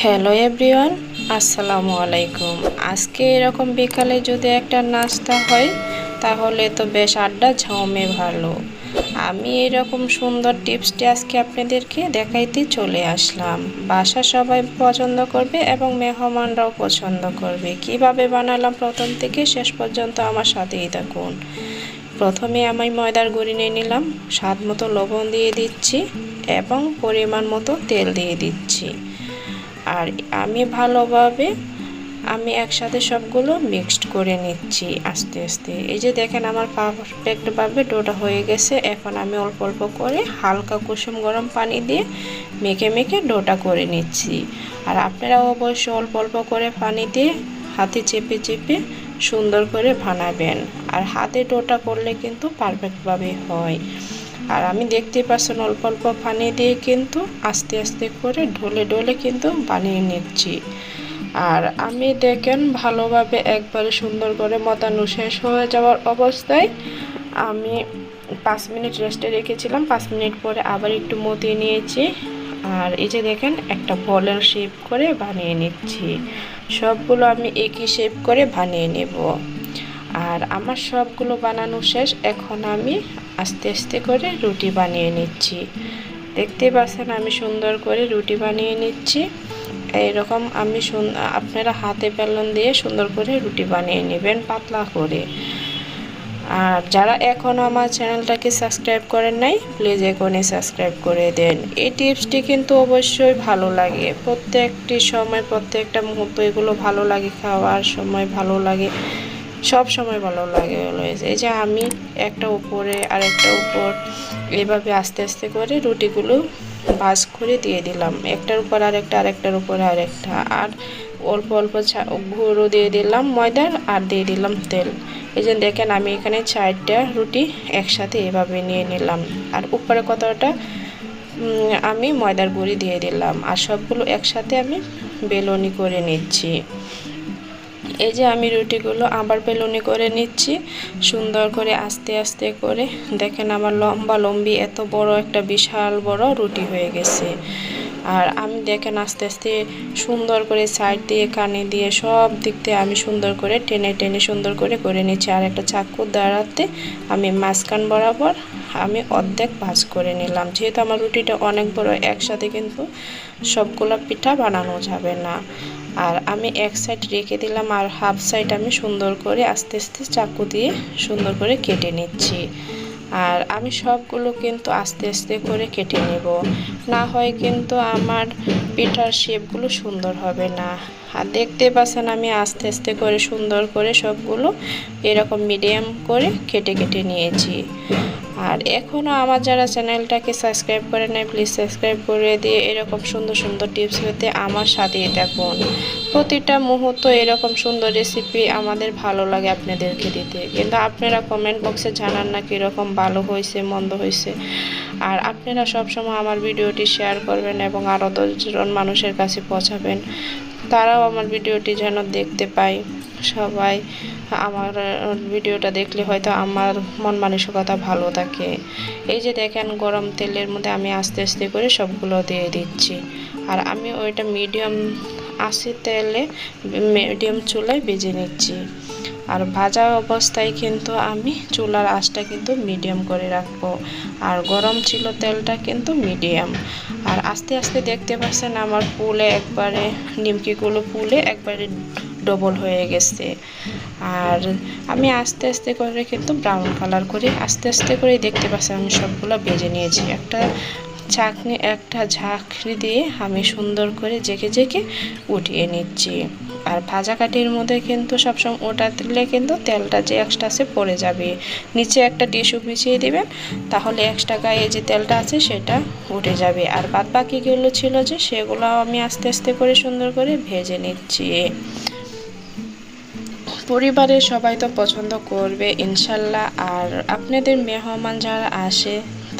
Hello everyone, আসসালামু আলাইকুম। আজকে এরকম বিকালে যদি একটা নাস্তা হয়, তাহলে তো বেশ আড্ডা ঝাউমে ভালো। আমি এরকম সুন্দর টিপসটি আজকে আপনাদেরকে দেখাইতে চলে আসলাম। বাসা সবাই পছন্দ করবে এবং মেহমানরাও পছন্দ করবে। কীভাবে বানালাম প্রথম থেকে শেষ পর্যন্ত আমার সাথেই থাকুন। প্রথমে আমি ময়দার গুঁড়ি নিয়ে নিলাম, স্বাদ মতো লবণ দিয়ে দিচ্ছি এবং পরিমাণ মতো তেল দিয়ে দিচ্ছি। আর আমি ভালোভাবে, আমি একসাথে সবগুলো মিক্সড করে নিচ্ছি আস্তে আস্তে। এই যে দেখেন আমার পারফেক্টভাবে ডোটা হয়ে গেছে। এখন আমি অল্প অল্প করে হালকা কুসুম গরম পানি দিয়ে মেখে মেখে ডোটা করে নিচ্ছি। আর আপনারা অবশ্যই অল্প অল্প করে পানি দিয়ে হাতে চেপে চেপে সুন্দর করে বানাবেন। আর হাতে ডোটা করলে কিন্তু পারফেক্টভাবে হয়। আর আমি দেখতে পাচ্ছেন অল্প অল্প পানি দিয়ে কিন্তু আস্তে আস্তে করে ঢলে ঢলে কিন্তু বানিয়ে নিচ্ছি। আর আমি দেখেন ভালোভাবে একবারে সুন্দর করে মতানো শেষ হয়ে যাওয়ার অবস্থায় আমি পাঁচ মিনিট রেস্টে রেখেছিলাম। পাঁচ মিনিট পরে আবার একটু মতিয়ে নিয়েছি। আর এই যে দেখেন একটা বলের শেপ করে বানিয়ে নিচ্ছি। সবগুলো আমি একই শেপ করে বানিয়ে নেব। আর আমার সবগুলো বানানো শেষ। এখন আমি আস্তে আস্তে করে রুটি বানিয়ে নিচ্ছি। দেখতে পাচ্ছেন আমি সুন্দর করে রুটি বানিয়ে নিচ্ছি। এইরকম আমি আপনারা হাতে বেলন দিয়ে সুন্দর করে রুটি বানিয়ে নেবেন পাতলা করে। আর যারা এখনও আমার চ্যানেলটাকে সাবস্ক্রাইব করেন নাই প্লিজ এখনই সাবস্ক্রাইব করে দেন। এই টিপসটি কিন্তু অবশ্যই ভালো লাগে। প্রত্যেকটি সময়, প্রত্যেকটা মুহূর্ত এগুলো ভালো লাগে, খাওয়ার সময় ভালো লাগে। সব সময় ভালো লাগে অলওয়েজ এই যে আমি একটা উপরে আর একটা উপর, এভাবে আস্তে আস্তে করে রুটিগুলো ভাজ করে দিয়ে দিলাম। একটার উপর আরেকটা, আরেকটার উপর আরেকটা। আর অল্প অল্প গুঁড়ো দিয়ে দিলাম ময়দার আর দিয়ে দিলাম তেল। এই যে দেখেন আমি এখানে চারটা রুটি একসাথে এভাবে নিয়ে নিলাম। আর উপরে কতটা? আমি ময়দার গুঁড়ি দিয়ে দিলাম। আর সবগুলো একসাথে আমি বেলনি করে নিচ্ছি। এই যে আমি রুটিগুলো আবার বেলুনি করে নিচ্ছি। সুন্দর করে আস্তে আস্তে করে। দেখেন আমার লম্বা লম্বি এত বড় একটা বিশাল বড় রুটি হয়ে গেছে। আর আমি দেখেন আস্তে আস্তে সুন্দর করে সাইড দিয়ে, কানে দিয়ে সব দিক দিয়ে আমি সুন্দর করে টেনে টেনে সুন্দর করে করে নিচ্ছি। আর একটা চাকুর দাঁড়াতে আমি মাঝখান বরাবর আমি অর্ধেক ভাজ করে নিলাম। যেহেতু আমার রুটিটা অনেক বড়, একসাথে কিন্তু সবগুলো পিঠা বানানো যাবে না। আর আমি এক সাইড রেখে দিলাম আর হাফ সাইড আমি সুন্দর করে আস্তে আস্তে চাকু দিয়ে সুন্দর করে কেটে নিচ্ছি। আর আমি সবগুলো কিন্তু আস্তে আস্তে করে কেটে নেব। না হয় কিন্তু আমার পিঠার শেপগুলো সুন্দর হবে না। আর দেখতে পাচ্ছেন আমি আস্তে আস্তে করে সুন্দর করে সবগুলো এরকম মিডিয়াম করে কেটে কেটে নিয়েছি। আর এখনও আমার যারা চ্যানেলটাকে সাবস্ক্রাইব করে নেয় প্লিজ সাবস্ক্রাইব করে দিয়ে এরকম সুন্দর সুন্দর টিপস পেতে আমার সাথেই থাকুন। প্রতিটা মুহূর্ত এরকম সুন্দর রেসিপি আমাদের ভালো লাগে আপনাদেরকে দিতে। কিন্তু আপনারা কমেন্ট বক্সে জানান না কীরকম ভালো হয়েছে, মন্দ হয়েছে। আর আপনারা সবসময় আমার ভিডিওটি শেয়ার করবেন এবং আরও দশজন মানুষের কাছে পৌঁছাবেন। তারাও আমার ভিডিওটি যেন দেখতে পায়। সবাই আমার ভিডিওটা দেখলে হয়তো আমার মন মানসিকতা ভালো থাকে। এই যে দেখেন, গরম তেলের মধ্যে আমি আস্তে আস্তে করে সবগুলো দিয়ে দিচ্ছি। আর আমি ওইটা মিডিয়াম আশি তেলে মিডিয়াম চুলায় বেজে নিচ্ছি। আর ভাজা অবস্থায় কিন্তু আমি চুলার আঁচটা কিন্তু মিডিয়াম করে রাখব। আর গরম ছিল তেলটা কিন্তু মিডিয়াম আর আস্তে আস্তে দেখতে পাচ্ছেন আমার পুলে একবারে, নিমকিগুলো পুলে একবারে ডবল হয়ে গেছে। আর আমি আস্তে আস্তে করে কিন্তু ব্রাউন কালার করে আস্তে আস্তে করে দেখতে পাচ্ছি আমি সবগুলো বেজে নিয়েছি। একটা চাকনি, একটা ঝাঁকড়ি দিয়ে আমি সুন্দর করে জেকে জেকে উঠিয়ে নিচ্ছি। আর ভাজা কাঠির মধ্যে কিন্তু সবসময় ওটা দিলে কিন্তু তেলটা যে এক্সট্রা আছে পড়ে যাবে। নিচে একটা টিস্যু বিছিয়ে দেবেন, তাহলে এক্সট্রা গায়ে যে তেলটা আছে সেটা উঠে যাবে। আর বাদ বাকিগুলো ছিল যে, সেগুলো আমি আস্তে আস্তে করে সুন্দর করে ভেজে নিচ্ছি। পরিবারের সবাই তো পছন্দ করবে, ইনশাল্লাহ। আর আপনাদের মেহমান যারা আসে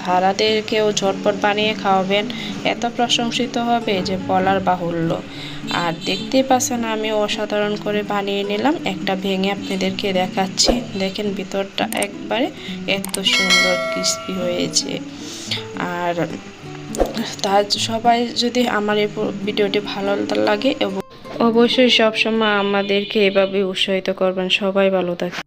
তারাদেরকেও ঝটপট বানিয়ে খাওয়াবেন, এত প্রশংসিত হবে যে বলার বাহুল্য। আর দেখতেই পাচ্ছেন, আমি অসাধারণ করে বানিয়ে নিলাম, একটা ভেঙে আপনাদেরকে দেখাচ্ছি। দেখেন, ভিতরটা একবারে এত সুন্দর ক্রিস্পি হয়েছে। আর তা সবাই যদি আমার এই ভিডিওটি ভালো লাগে এবং অবশ্যই সবসময় আমাদেরকে এভাবে উৎসাহিত করবেন। সবাই ভালো থাকে